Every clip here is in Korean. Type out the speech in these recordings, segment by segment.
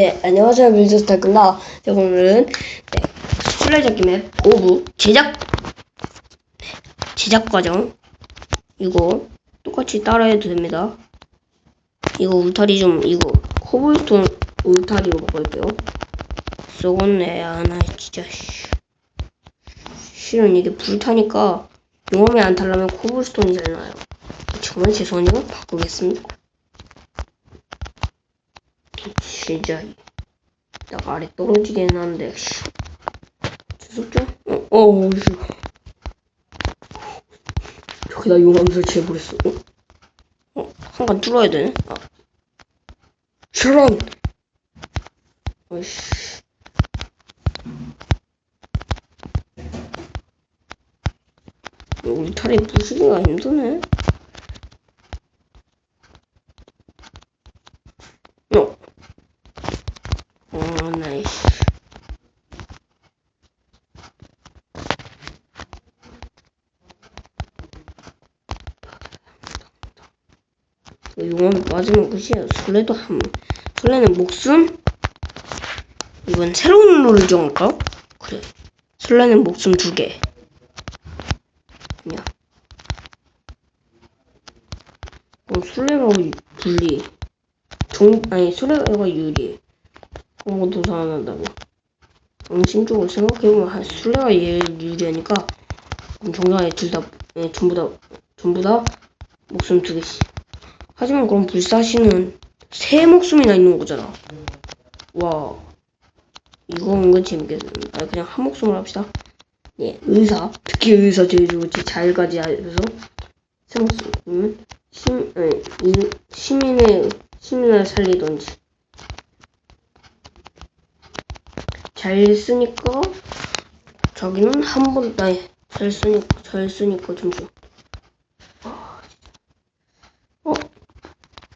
네, 안녕하세요. 밀저스타입니다. 네, 오늘은 네, 술래잡기 맵 5부 제작 네, 제작 과정 이거 똑같이 따라해도 됩니다. 이거 울타리 좀 이거 코블스톤 울타리로 바꿀게요. 썩었네. 아, 나 진짜 씨. 실은 이게 불타니까 용암이 안 타려면 코블스톤이 잘 나요. 정말 죄송해요. 바꾸겠습니다. 진짜 나 아래 떨어지긴 한데 씨. 무섭죠? 어, 어, 씨. 저기다 용암 설치해버렸어. 어? 어, 한칸 뚫어야 되네. 아. 샤란! 어이씨. 울타리 부수기가 힘드네. 어. 어, 나이스. 용암 빠지면 끝이에요. 술래도 한, 술래는 목숨? 이번 새로운 룰을 정할까? 그래. 술래는 목숨 두 개. 아니야. 그럼 술래가 분리. 종, 아니, 술래가 유리. 아무것도 살아난다고. 양심적으로 생각해보면 한 술래가 얘 유리하니까 그럼 정상에 둘다 예, 전부 다 전부 다 목숨 두 개씩. 하지만 그럼 불사시는 세 목숨이나 있는 거잖아. 와 이거 은근 재밌겠네. 아 그냥 한 목숨을 합시다. 예 의사 특히 의사 제일 좋지 잘 가지 해서 세 목숨. 그러면 심 아니 이, 시민의 시민을 살리던지. 잘 쓰니까 자기는 한 번, 아니, 잘 쓰니까, 잘 쓰니까 잠시 어?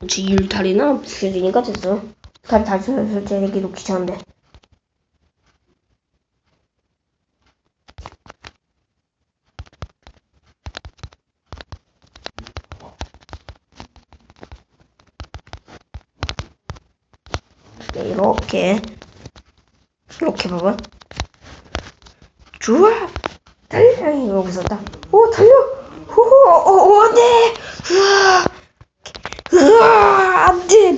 지 율탈이나 부셔지니까 됐어. 다리 다시 설치하기도 귀찮은데. 네, 이렇게. 이렇게 봐봐. 좋아! 달려! 여기서 딱. 오, 달려! 호호! 어, 어, 안 돼! 으아!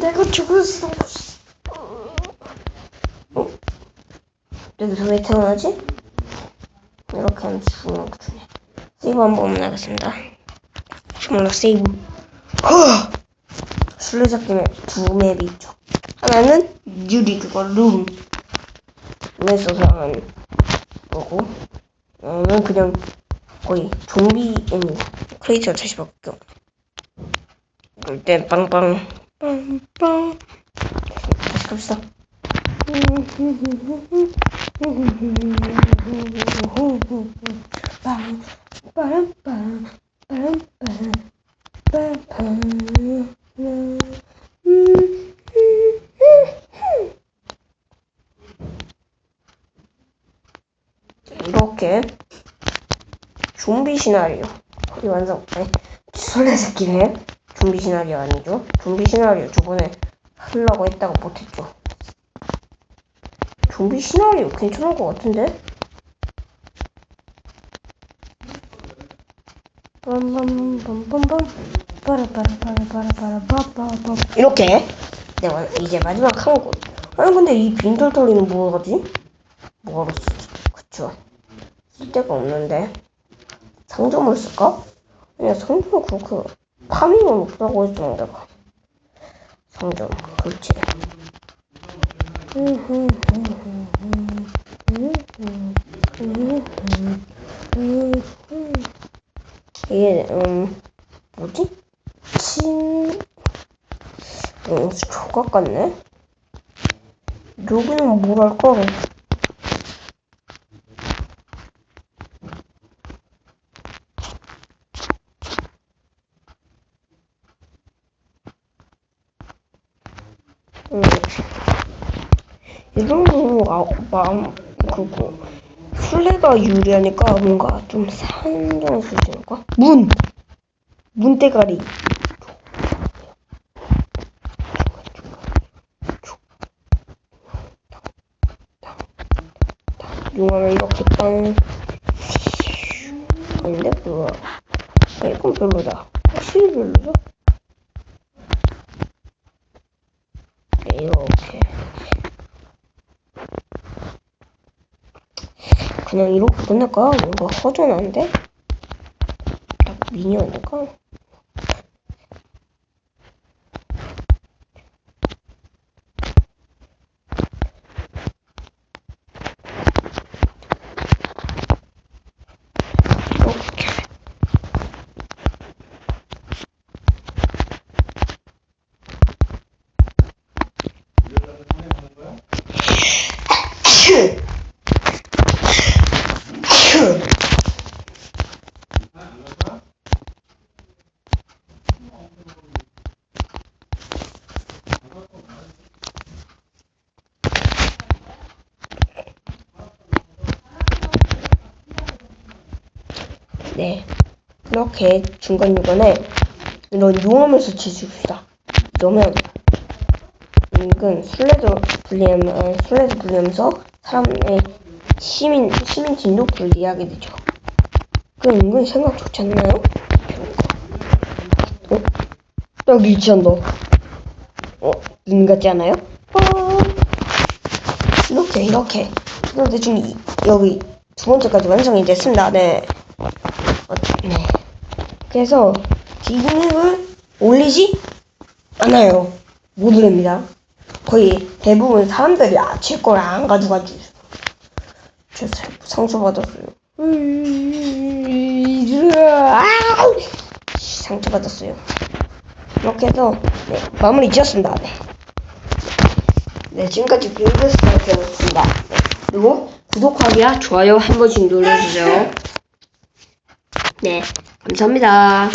내가 죽었어. 어? 여기서 왜 태어나지? 이렇게 하면 죽는 거네. 세이브 한번 하겠습니다. 정말 세이브. 허! 술래잡기 맵 두 맵이 있죠. 하나는 유리 그거 룸. 룸에서 사는 거고 하나는 그냥 거의 좀비 애니 크레이처 다시 바뀌어. 땐 빵빵 다시 갑시다. 빵 빠람빵 빠람빵 빠람빵 이렇게 좀비 시나리오. 완성. 아니 술래새끼네 좀비 시나리오 아니죠? 좀비 시나리오 저번에 하려고 했다가 못했죠. 좀비 시나리오 괜찮은 것 같은데? 이렇게? 네 이제 마지막 한곳 아니 근데 이 빈털터리는 뭐하지? 뭐하러 쓰지? 그쵸. 쓸데가 없는데. 상점을 쓸까? 그냥 상점 그렇게 파밍은 없다고 했잖아 내가 상점 그렇지 이게 음 뭐지? 친 음, 조각 같네? 여기는 뭐랄까 응. 이 정도 아, 마음 그거 술래가 유리하니까 뭔가 좀 산정 수준일까? 문! 문대가리 용암을 이렇게 땅 아닌데 그거 아, 이건 별로다 확실히 별로죠? 그냥 이렇게 끝낼까? 뭔가 허전한데? 딱 미니언일까? 이렇게 네. 이렇게 중간중간에 이런 용암을 설치해줍시다. 이러면 은근 술래도 분리하면 술래도 분리하면서 사람의 시민 시민 진도 분리하게 되죠. 그 은근 생각 좋지 않나요? 어? 여기 위치한다. 어? 눈 같지 않아요? 어... 이렇게 이렇게. 대충 이- 여기 두 번째까지 완성이 됐습니다. 네. 어, 네. 그래서 기능을 올리지 않아요. 못 올립니다. 거의 대부분 사람들이 아, 제걸안 가져가지고. 저 사- 상처 받았어요. 음, 아우! 상처 받았어요. 이렇게 해서 네, 마무리 지었습니다. 네. 네, 지금까지 뷰브스타였습니다. 네, 그리고 구독하기와 좋아요 한 번씩 눌러주세요. 네, 감사합니다.